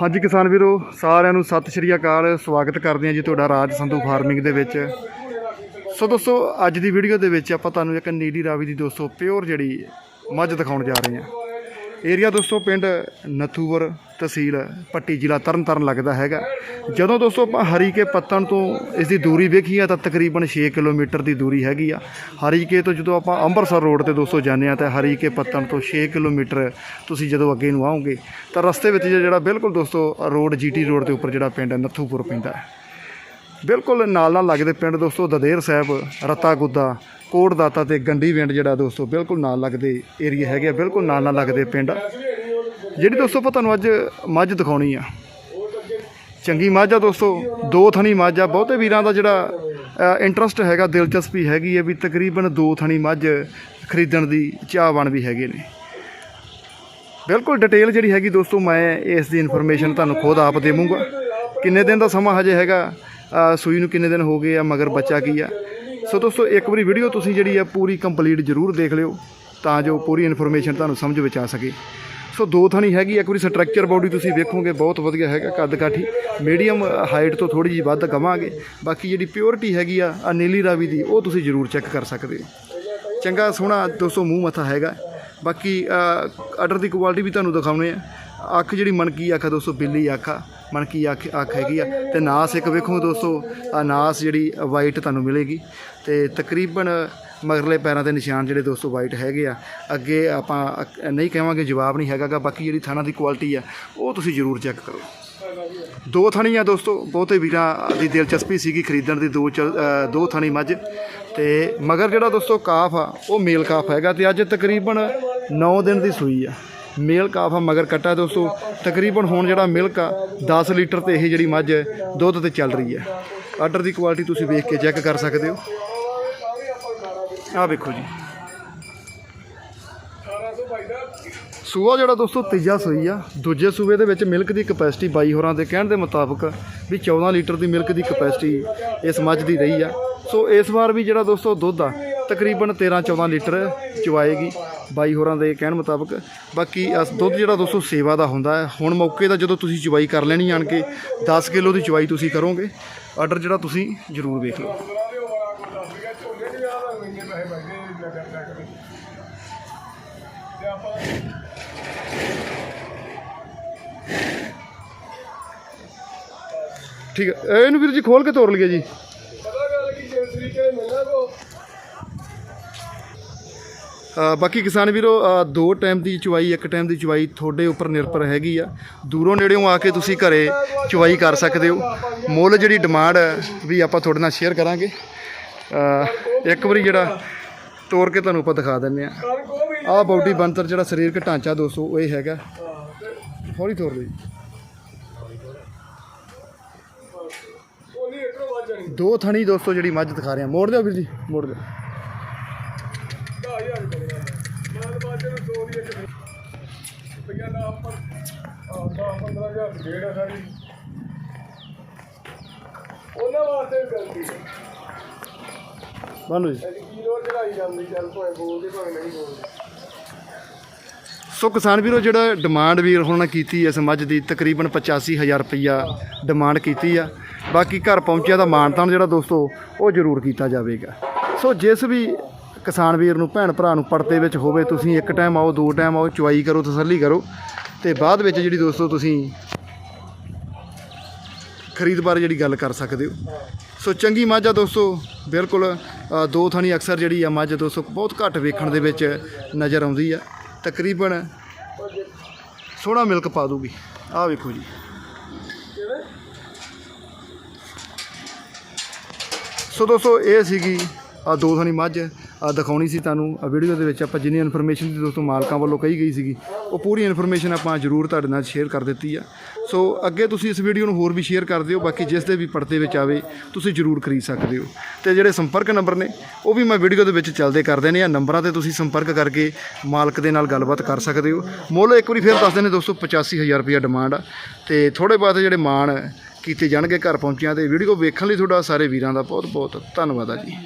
ਹਾਂਜੀ ਕਿਸਾਨ ਵੀਰੋ, ਸਾਰਿਆਂ ਨੂੰ ਸਤਿ ਸ਼੍ਰੀ ਅਕਾਲ, ਸਵਾਗਤ ਕਰਦੇ ਹਾਂ ਜੀ ਤੁਹਾਡਾ ਰਾਜ ਸੰਧੂ ਫਾਰਮਿੰਗ ਦੇ ਵਿੱਚ। ਸੋ ਦੋਸਤੋ, ਅੱਜ ਦੀ ਵੀਡੀਓ ਦੇ ਵਿੱਚ ਆਪਾਂ ਤੁਹਾਨੂੰ ਇੱਕ ਨੀਲੀ ਰਾਵੀ ਦੀ ਦੋਸਤੋ, ਪਿਓਰ ਜਿਹੜੀ ਮੱਝ ਦਿਖਾਉਣ ਜਾ ਰਹੇ ਹਾਂ। ਏਰੀਆ ਦੋਸਤੋ, ਪਿੰਡ ਨਥੂਵਰ ਤਹਿਸੀਲ ਪੱਟੀ ਜ਼ਿਲ੍ਹਾ ਤਰਨਤਾਰਨ ਲੱਗਦਾ ਹੈਗਾ। ਜਦੋਂ ਦੋਸਤੋ, ਆਪਾਂ ਹਰੀਕੇ ਪੱਤਣ ਤੋਂ ਇਸ ਦੀ ਦੂਰੀ ਵੇਖੀ ਆ, ਤਾਂ ਤਕਰੀਬਨ 6 ਕਿਲੋਮੀਟਰ ਦੀ ਦੂਰੀ ਹੈਗੀ ਆ। ਹਰੀਕੇ ਤੋਂ ਜਦੋਂ ਆਪਾਂ ਅੰਮ੍ਰਿਤਸਰ ਰੋਡ ਤੇ ਦੋਸਤੋ ਜਾਂਦੇ ਆ, ਤਾਂ ਹਰੀਕੇ ਪੱਤਣ ਤੋਂ 6 ਕਿਲੋਮੀਟਰ ਤੁਸੀਂ ਜਦੋਂ ਅੱਗੇ ਨੂੰ ਆਓਗੇ, ਤਾਂ ਰਸਤੇ ਵਿੱਚ ਜਿਹੜਾ ਬਿਲਕੁਲ ਦੋਸਤੋ, ਰੋਡ, ਜੀਟੀ ਰੋਡ ਦੇ ਉੱਪਰ ਜਿਹੜਾ ਪਿੰਡ ਹੈ, ਨੱਥੂਪੁਰ ਪੈਂਦਾ ਹੈ। ਬਿਲਕੁਲ ਨਾਲ ਨਾਲ ਲੱਗਦੇ ਪਿੰਡ ਦੋਸਤੋ, ਦਦੇਰ ਸਾਹਿਬ, ਰਤਾ ਗੁੱਦਾ, ਕੋਟ ਦਾਤਾ ਤੇ ਗੰਡੀ ਪਿੰਡ ਜਿਹੜਾ ਦੋਸਤੋ, ਬਿਲਕੁਲ ਨਾਲ ਲੱਗਦੇ ਏਰੀਆ ਹੈਗੇ ਆ, ਬਿਲਕੁਲ ਨਾਲ ਨਾਲ ਲੱਗਦੇ ਪਿੰਡ। ਆ। ਜਿਹੜੀ ਦੋਸਤੋ, ਆਪਾਂ ਤੁਹਾਨੂੰ ਅੱਜ ਮੱਝ ਦਿਖਾਉਣੀ ਆ। ਚੰਗੀ ਮੱਝ ਆ ਦੋਸਤੋ, ਦੋ ਥਣੀ ਮੱਝ ਆ, ਬਹੁਤੇ ਵੀਰਾਂ ਦਾ ਜਿਹੜਾ ਇੰਟਰਸਟ ਹੈਗਾ, ਦਿਲਚਸਪੀ ਹੈਗੀ ਹੈ ਵੀ ਤਕਰੀਬਨ ਦੋ ਥਣੀ ਮੱਝ ਖਰੀਦਣ ਦੀ ਚਾਹਵਾਨ ਵੀ ਹੈਗੇ ਨੇ। ਬਿਲਕੁਲ ਡਿਟੇਲ ਜਿਹੜੀ ਹੈਗੀ ਦੋਸਤੋ, ਮੈਂ ਇਸ ਦੀ ਇਨਫੋਰਮੇਸ਼ਨ ਤੁਹਾਨੂੰ ਖੁਦ ਆਪ ਦੇਵਾਂਗਾ ਕਿੰਨੇ ਦਿਨ ਦਾ ਸਮਾਂ ਹਜੇ ਹੈਗਾ? ਸੂਈ ਨੂੰ ਕਿੰਨੇ ਦਿਨ ਹੋ ਗਏ ਆ, ਮਗਰ ਬੱਚਾ ਕੀ ਆ? ਸੋ ਦੋਸਤੋ, ਇੱਕ ਵਾਰੀ ਵੀਡੀਓ ਤੁਸੀਂ ਜਿਹੜੀ ਆ, ਪੂਰੀ ਕੰਪਲੀਟ ਜ਼ਰੂਰ ਦੇਖ ਲਿਓ, ਤਾਂ ਜੋ ਪੂਰੀ ਇਨਫੋਰਮੇਸ਼ਨ ਤੁਹਾਨੂੰ ਸਮਝ ਵਿੱਚ ਆ ਸਕੇ। ਸੋ ਦੋ ਥਾਣੀ ਹੈਗੀ, ਇੱਕ ਵਾਰੀ ਸਟਰਕਚਰ ਬਾਡੀ ਤੁਸੀਂ ਵੇਖੋਗੇ, ਬਹੁਤ ਵਧੀਆ ਹੈਗਾ ਕੱਦ ਕਾਠੀ। ਮੀਡੀਅਮ ਹਾਈਟ ਤੋਂ ਥੋੜੀ ਜਿਹੀ ਵੱਧ ਕਵਾਂਗੇ, ਬਾਕੀ ਜਿਹੜੀ ਪਿਓਰਿਟੀ ਹੈਗੀ ਆ ਆ ਨੀਲੀ ਰਾਵੀ ਦੀ, ਉਹ ਤੁਸੀਂ ਜ਼ਰੂਰ ਚੈੱਕ ਕਰ ਸਕਦੇ ਹੋ। ਚੰਗਾ ਸੋਹਣਾ ਦੋਸਤੋ ਮੂੰਹ ਮੱਥਾ ਹੈਗਾ। ਬਾਕੀ ਆਰਡਰ ਦੀ ਕੁਆਲਿਟੀ ਵੀ ਤੁਹਾਨੂੰ ਦਿਖਾਉਣੇ ਆ। ਅੱਖ ਜਿਹੜੀ ਮਣਕੀ ਅੱਖ ਆ ਦੋਸਤੋ, ਬਿੱਲੀ ਅੱਖ ਆ। ਮਣਕੀ ਅੱਖ ਅੱਖ ਹੈਗੀ ਆ। ਤੇ ਨਾਸ ਇੱਕ ਵੇਖੋ ਦੋਸਤੋ, ਆ ਨਾਸ ਜਿਹੜੀ ਵਾਈਟ ਤੁਹਾਨੂੰ ਮਿਲੇਗੀ। ਤੇ ਤਕਰੀਬਨ ਮਗਰਲੇ ਪੈਰਾਂ ਦੇ ਨਿਸ਼ਾਨ ਜਿਹੜੇ ਦੋਸਤੋ ਵਾਈਟ ਹੈਗੇ ਆ। ਅੱਗੇ ਆਪਾਂ ਅਕ- ਨਹੀਂ ਕਹਾਂਗੇ ਜਵਾਬ ਨਹੀਂ ਹੈਗਾਗਾ ਬਾਕੀ ਜਿਹੜੀ ਥਾਣਾ ਦੀ ਕੁਆਲਿਟੀ ਆ, ਉਹ ਤੁਸੀਂ ਜ਼ਰੂਰ ਚੈੱਕ ਕਰੋ। ਦੋ ਥਣੀ ਆ ਦੋਸਤੋ, ਬਹੁਤੇ ਵੀਰਾਂ ਦੀ ਦਿਲਚਸਪੀ ਸੀਗੀ ਖਰੀਦਣ ਦੀ, ਦੋ ਚ- ਦੋ ਥਣੀ ਮੱਝ। ਤੇ ਮਗਰ ਜਿਹੜਾ ਦੋਸਤੋ ਕਾਫ ਆ, ਉਹ ਮੇਲ ਕਾਫ ਹੈਗਾ। ਤੇ ਅੱਜ ਤਕਰੀਬਨ 9 ਦਿਨ ਦੀ ਸੂਈ ਆ। ਮੇਲ ਕਾਫ ਆ ਮਗਰ ਕੱਟਾ ਦੋਸਤੋ। ਤਕਰੀਬਨ ਹੁਣ ਜਿਹੜਾ ਮਿਲਕ ਆ 10 ਲੀਟਰ ਤੇ ਇਹ ਜਿਹੜੀ ਮੱਝ ਦੁੱਧ ਤੇ ਚੱਲ ਰਹੀ ਹੈ। ਆਰਡਰ ਦੀ ਕੁਆਲਿਟੀ ਤੁਸੀਂ ਵੇਖ ਕੇ ਚੈੱਕ ਕਰ ਸਕਦੇ ਹੋ। ਆਹ ਵੇਖੋ ਜੀ। ਸੂਆ ਜਿਹੜਾ ਦੋਸਤੋ ਤੀਜਾ ਸੂਈ ਆ। ਦੂਜੇ ਸੂਬੇ ਦੇ ਵਿੱਚ ਮਿਲਕ ਦੀ ਕਪੈਸਿਟੀ ਬਾਈ ਹੋਰਾਂ ਦੇ ਕਹਿਣ ਦੇ ਮੁਤਾਬਕ ਵੀ 14 ਲੀਟਰ ਦੀ ਮਿਲਕ ਦੀ ਕਪੈਸਿਟੀ ਇਸ ਮੱਝ ਦੀ ਰਹੀ ਆ। ਸੋ ਇਸ ਵਾਰ ਵੀ ਜਿਹੜਾ ਦੋਸਤੋ ਦੁੱਧ ਆ, ਤਕਰੀਬਨ 13 14 ਲੀਟਰ ਚਵਾਏਗੀ ਬਾਈ ਹੋਰਾਂ ਦੇ ਕਹਿਣ ਮੁਤਾਬਕ। ਬਾਕੀ ਅਸ ਦੁੱਧ ਜਿਹੜਾ ਦੋਸਤੋ ਸੇਵਾ ਦਾ ਹੁੰਦਾ ਹੈ। ਹੁਣ ਮੌਕੇ ਦਾ ਜਦੋਂ ਤੁਸੀਂ ਚਵਾਈ ਕਰ ਲੈਣੀ ਆਣ ਕੇ 10 ਕਿਲੋ ਦੀ ਚਵਾਈ ਤੁਸੀਂ ਕਰੋਗੇ। ਆਰਡਰ ਜਿਹੜਾ ਤੁਸੀਂ ਜ਼ਰੂਰ ਵੇਖ ਲਓ। ਠੀਕ ਹੈ। ਇਹਨੂੰ ਵੀਰ ਜੀ ਖੋਲ ਕੇ ਤੋੜ ਲਈਏ ਜੀ। ਅ, ਬਾਕੀ ਕਿਸਾਨ ਵੀਰੋ ਦੋ ਟਾਈਮ ਦੀ ਚੁਆਈ ਇੱਕ ਟਾਈਮ ਦੀ ਚੁਆਈ ਤੁਹਾਡੇ ਉੱਪਰ ਨਿਰਭਰ ਹੈਗੀ ਆ। ਦੂਰੋਂ ਨੇੜਿਓਂ ਆ ਕੇ ਤੁਸੀਂ ਘਰੇ ਚੁਆਈ ਕਰ ਸਕਦੇ ਹੋ। ਮੁੱਲ ਜਿਹੜੀ ਡਿਮਾਂਡ ਹੈ ਵੀ ਆਪਾਂ ਤੁਹਾਡੇ ਨਾਲ ਸ਼ੇਅਰ ਕਰਾਂਗੇ। ਇੱਕ ਵਾਰੀ ਜਿਹੜਾ ਤੋੜ ਕੇ ਤੁਹਾਨੂੰ ਆਪਾਂ ਦਿਖਾ ਦਿੰਨੇ ਆ ਆਹ ਬਾਡੀ ਬਣਤਰ ਜਿਹੜਾ ਸਰੀਰਕ ਢਾਂਚਾ ਦੋਸਤੋ ਉਹ ਇਹ ਹੈਗਾ। ਹੌਲੀ ਤੋੜ ਲਓ ਦੋ ਥਣੀ ਦੋਸਤੋ ਜਿਹੜੀ ਮੱਝ ਦਿਖਾ ਰਹੇ। ਆ ਮੋੜ ਦਿਓ ਵੀਰ ਜੀ, ਮੋੜ ਦਿਓ। ਉਹਨਾਂ ਵਾਸਤੇ ਗਲਤੀ ਹੈ ਬੰਨੋ ਜੀ। ਕਿਲੋ ਚੜਾਈ ਜਾਂਦੀ ਚੱਲ ਭਾਵੇਂ ਬੋਲਦੇ ਭਾਵੇਂ ਨਹੀਂ ਬੋਲਦੇ ਸੋ ਕਿਸਾਨ ਵੀਰੋ, ਜਿਹੜਾ ਡਿਮਾਂਡ ਵੀਰ ਹੁਣ ਕੀਤੀ ਇਸ ਮੱਝ ਦੀ, ਤਕਰੀਬਨ 85000 ਰੁਪਈਆ ਡਿਮਾਂਡ ਕੀਤੀ ਆ। ਬਾਕੀ ਘਰ ਪਹੁੰਚਿਆ ਦਾ ਮਾਨਤਾਨ ਜਿਹੜਾ ਦੋਸਤੋ, ਉਹ ਜ਼ਰੂਰ ਕੀਤਾ ਜਾਵੇਗਾ। ਸੋ ਜਿਸ ਵੀ ਕਿਸਾਨ ਵੀਰ ਨੂੰ, ਭੈਣ ਭਰਾ ਨੂੰ ਪਰਤੇ ਵਿੱਚ ਹੋਵੇ, ਤੁਸੀਂ ਇੱਕ ਟਾਈਮ ਆਓ, ਦੋ ਟਾਈਮ ਆਓ, ਚੁਆਈ ਕਰੋ, ਤਸੱਲੀ ਕਰੋ। ਤੇ ਬਾਅਦ ਵਿੱਚ ਜਿਹੜੀ ਦੋਸਤੋ ਤੁਸੀਂ ਖਰੀਦ ਬਾਰੇ ਜਿਹੜੀ ਗੱਲ ਕਰ ਸਕਦੇ ਹੋ। ਸੋ ਚੰਗੀ ਮੱਝ ਆ ਦੋਸਤੋ, ਬਿਲਕੁਲ ਦੋ ਥਾਣੀ ਅਕਸਰ ਜਿਹੜੀ ਆ ਮੱਝ ਦੋਸਤੋ, ਬਹੁਤ ਘੱਟ ਵੇਖਣ ਦੇ ਵਿੱਚ ਨਜ਼ਰ ਆਉਂਦੀ ਆ। ਤਕਰੀਬਨ ਸੋਹਣਾ ਮਿਲਕ ਪਾ ਦੂਗੀ। ਆਹ ਵੇਖੋ ਜੀ। ਸੋ ਦੋਸਤੋ, ਇਹ ਸੀਗੀ ਆ ਦੋ ਥਾਣੀ ਮੱਝ। ਦਿਖਾਉਣੀ ਸੀ ਤੁਹਾਨੂੰ ਵੀਡੀਓ ਦੇ ਵਿੱਚ ਆਪਾਂ ਜਿੰਨੀ ਇਨਫੋਰਮੇਸ਼ਨ ਦੀ ਦੋਸਤੋ ਮਾਲਕਾਂ ਵੱਲੋਂ ਕਹੀ ਗਈ ਸੀਗੀ, ਉਹ ਪੂਰੀ ਇਨਫੋਰਮੇਸ਼ਨ ਆਪਾਂ ਜ਼ਰੂਰ ਤੁਹਾਡੇ ਨਾਲ ਸ਼ੇਅਰ ਕਰ ਦਿੱਤੀ ਆ। ਸੋ ਅੱਗੇ ਤੁਸੀਂ ਇਸ ਵੀਡੀਓ ਨੂੰ ਹੋਰ ਵੀ ਸ਼ੇਅਰ ਕਰ ਦਿਓ, ਬਾਕੀ ਜਿਸ ਦੇ ਵੀ ਪੜਤੇ ਵਿੱਚ ਆਵੇ, ਤੁਸੀਂ ਜ਼ਰੂਰ ਖਰੀਦ ਸਕਦੇ ਹੋ। ਤੇ ਜਿਹੜੇ ਸੰਪਰਕ ਨੰਬਰ ਨੇ, ਉਹ ਵੀ ਮੈਂ ਵੀਡੀਓ ਦੇ ਵਿੱਚ ਚੱਲਦੇ ਕਰਦੇ ਨੇ ਆ। ਨੰਬਰਾਂ ਤੇ ਤੁਸੀਂ ਸੰਪਰਕ ਕਰਕੇ ਮਾਲਕ ਦੇ ਨਾਲ ਗੱਲਬਾਤ ਕਰ ਸਕਦੇ ਹੋ। ਮੁੱਲ ਇੱਕ ਵਾਰੀ ਫਿਰ ਦੱਸ ਦਿੰਦੇ ਦੋਸਤੋ 85000 ਰੁਪਏ ਡਿਮਾਂਡ ਆ। ਤੇ ਥੋੜੇ ਬਾਅਦ ਜਿਹੜੇ ਮਾਣ ਕੀਤੇ ਜਾਣਗੇ ਘਰ ਪਹੁੰਚਿਆਂ ਤੇ ਵੀਡੀਓ ਵੇਖਣ ਲਈ ਤੁਹਾਡਾ ਸਾਰੇ ਵੀਰਾਂ ਦਾ ਬਹੁਤ ਬਹੁਤ ਧੰਨਵਾਦ ਆ ਜੀ।